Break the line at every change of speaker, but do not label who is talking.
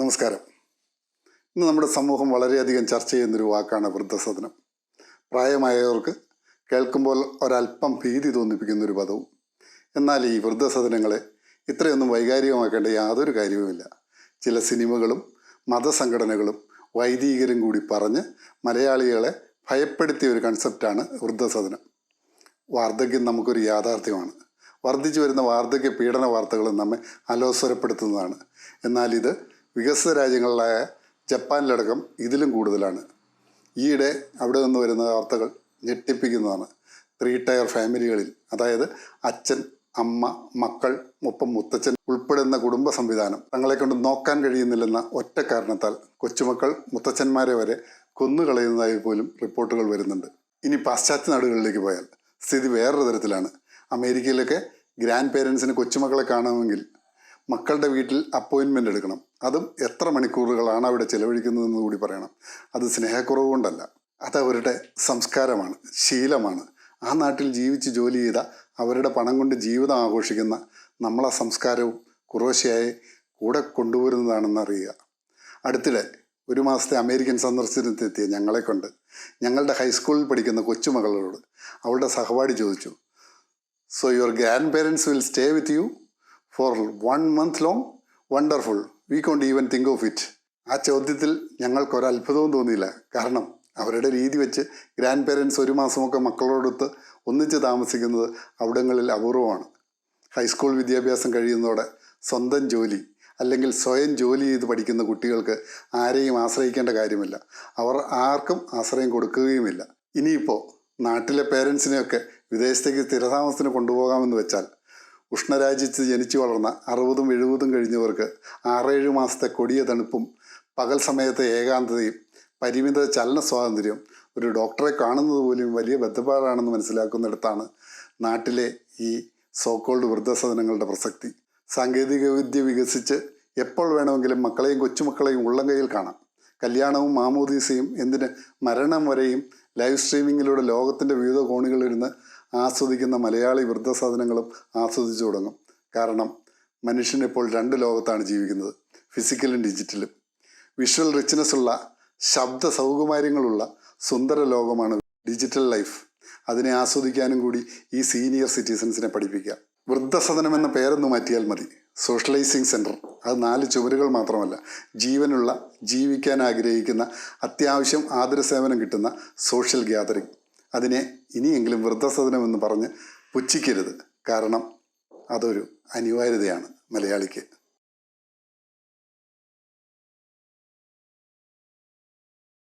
നമസ്കാരം. ഇന്ന് നമ്മുടെ സമൂഹം വളരെയധികം ചർച്ച ചെയ്യുന്നൊരു വാക്കാണ് വൃദ്ധസദനം. പ്രായമായവർക്ക് കേൾക്കുമ്പോൾ ഒരല്പം ഭീതി തോന്നിപ്പിക്കുന്ന ഒരു പദവും. എന്നാൽ ഈ വൃദ്ധസദനങ്ങളെ ഇത്രയൊന്നും വൈകാരികമാക്കേണ്ട യാതൊരു കാര്യവുമില്ല. ചില സിനിമകളും മതസംഘടനകളും വൈദികരും കൂടി പറഞ്ഞ് മലയാളികളെ ഭയപ്പെടുത്തിയ ഒരു കൺസെപ്റ്റാണ് വൃദ്ധസദനം. വാർദ്ധക്യം നമുക്കൊരു യാഥാർത്ഥ്യമാണ്. വർദ്ധിച്ചു വരുന്ന വാർദ്ധക്യ പീഡന വാർത്തകളും നമ്മെ അലോസരപ്പെടുത്തുന്നതാണ്. എന്നാൽ ഇത് വികസിത രാജ്യങ്ങളിലായ ജപ്പാനിലടക്കം ഇതിലും കൂടുതലാണ്. ഈയിടെ അവിടെ നിന്ന് വരുന്ന വാർത്തകൾ ഞെട്ടിപ്പിക്കുന്നതാണ്. ത്രീ ടയർ ഫാമിലികളിൽ അതായത് അച്ഛൻ അമ്മ മക്കൾ ഒപ്പം മുത്തച്ഛൻ ഉൾപ്പെടുന്ന കുടുംബ സംവിധാനം തങ്ങളെ കൊണ്ട് നോക്കാൻ കഴിയുന്നില്ലെന്ന ഒറ്റ കാരണത്താൽ കൊച്ചുമക്കൾ മുത്തച്ഛന്മാരെ വരെ കൊന്നുകളയുന്നതായി പോലും റിപ്പോർട്ടുകൾ വരുന്നുണ്ട്. ഇനി പാശ്ചാത്യ നാടുകളിലേക്ക് പോയാൽ സ്ഥിതി വേറൊരു തരത്തിലാണ്. അമേരിക്കയിലൊക്കെ ഗ്രാൻഡ് പേരൻസിന് കൊച്ചുമക്കളെ കാണണമെങ്കിൽ മക്കളുടെ വീട്ടിൽ അപ്പോയിൻമെന്റ് എടുക്കണം. അതും എത്ര മണിക്കൂറുകളാണ് അവിടെ ചെലവഴിക്കുന്നതെന്ന് കൂടി പറയണം. അത് സ്നേഹക്കുറവ് കൊണ്ടല്ല അത് അവരുടെ സംസ്കാരമാണ് ശീലമാണ്. ആ നാട്ടിൽ ജീവിച്ച് ജോലി ചെയ്ത അവരുടെ പണം കൊണ്ട് ജീവിതം ആഘോഷിക്കുന്ന നമ്മളെ സംസ്കാരവും കുറേശ്ശയായി കൂടെ കൊണ്ടുവരുന്നതാണെന്ന് അറിയുക. അടുത്തിടെ ഒരു മാസത്തെ അമേരിക്കൻ സന്ദർശനത്തിനെത്തിയ ഞങ്ങളെ കൊണ്ട് ഞങ്ങളുടെ ഹൈസ്കൂളിൽ പഠിക്കുന്ന കൊച്ചുമകളോട് അവളുടെ സഹപാഠി ചോദിച്ചു so your grandparents will stay with you for one month long wonderful we can't even think of it ആ ചോദ്യത്തിൽ ഞങ്ങൾക്ക് ഒരത്ഭുതവും തോന്നിയില്ല. കാരണം അവരുടെ രീതി വെച്ച് ഗ്രാൻഡ് പേരൻസ് ഒരു മാസമൊക്കെ മക്കളോടൊത്ത് ഒന്നിച്ച് താമസിക്കുന്നത് അവിടങ്ങളിൽ അപൂർവമാണ്. ഹൈസ്കൂൾ വിദ്യാഭ്യാസം കഴിയുന്നതോടെ സ്വന്തം ജോലി അല്ലെങ്കിൽ സ്വയം ജോലി ചെയ്ത് പഠിക്കുന്ന കുട്ടികൾക്ക് ആരെയും ആശ്രയിക്കേണ്ട കാര്യമില്ല. അവർ ആർക്കും ആശ്രയം കൊടുക്കുകയുമില്ല. ഇനിയിപ്പോൾ നാട്ടിലെ പേരൻസിനെയൊക്കെ വിദേശത്തേക്ക് സ്ഥിരതാമസത്തിന് കൊണ്ടുപോകാമെന്ന് വെച്ചാൽ ഉഷ്ണരാജ്യത്ത് ജനിച്ചു വളർന്ന അറുപതും എഴുപതും കഴിഞ്ഞവർക്ക് ആറേഴ് മാസത്തെ കൊടിയ തണുപ്പും പകൽ സമയത്തെ ഏകാന്തതയും പരിമിത ചലന സ്വാതന്ത്ര്യം ഒരു ഡോക്ടറെ കാണുന്നത് പോലും വലിയ ബന്ധപ്പാടാണെന്ന് മനസ്സിലാക്കുന്നിടത്താണ് നാട്ടിലെ ഈ സോക്കോൾഡ് വൃദ്ധസദനങ്ങളുടെ പ്രസക്തി. സാങ്കേതികവിദ്യ വികസിച്ച് എപ്പോൾ വേണമെങ്കിലും മക്കളെയും കൊച്ചുമക്കളെയും ഉള്ളം കയ്യിൽ കാണാം. കല്യാണവും മാമോദീസയും എന്തിന് മരണം വരെയും ലൈവ് സ്ട്രീമിങ്ങിലൂടെ ലോകത്തിന്റെ വിവിധ കോണുകളിലിരുന്ന് ആസ്വദിക്കുന്ന മലയാളി വൃദ്ധസാധനങ്ങളും ആസ്വദിച്ചു തുടങ്ങും. കാരണം മനുഷ്യൻ ഇപ്പോൾ രണ്ട് ലോകത്താണ് ജീവിക്കുന്നത്. ഫിസിക്കലും ഡിജിറ്റലും. വിഷ്വൽ റിച്ച്നെസ് ഉള്ള ശബ്ദ സൗകുമാര്യങ്ങളുള്ള സുന്ദര ലോകമാണ് ഡിജിറ്റൽ ലൈഫ്. അതിനെ ആസ്വദിക്കാനും കൂടി ഈ സീനിയർ സിറ്റിസൺസിനെ പഠിപ്പിക്കുക വൃദ്ധസദനം എന്ന പേരൊന്ന് മാറ്റിയാൽ മതി. സോഷ്യലൈസിംഗ് സെന്റർ അത് നാല് ചുവരുകൾ മാത്രമല്ല. ജീവനുള്ള ജീവിക്കാൻ ആഗ്രഹിക്കുന്ന അത്യാവശ്യം ആതുരസേവനം കിട്ടുന്ന സോഷ്യൽ ഗ്യാതറിംഗ് അതിനെ ഇനിയെങ്കിലും വൃദ്ധസദനം എന്ന് പറഞ്ഞ് പുച്ഛിക്കരുത്. കാരണം അതൊരു അനിവാര്യതയാണ് മലയാളിക്ക്.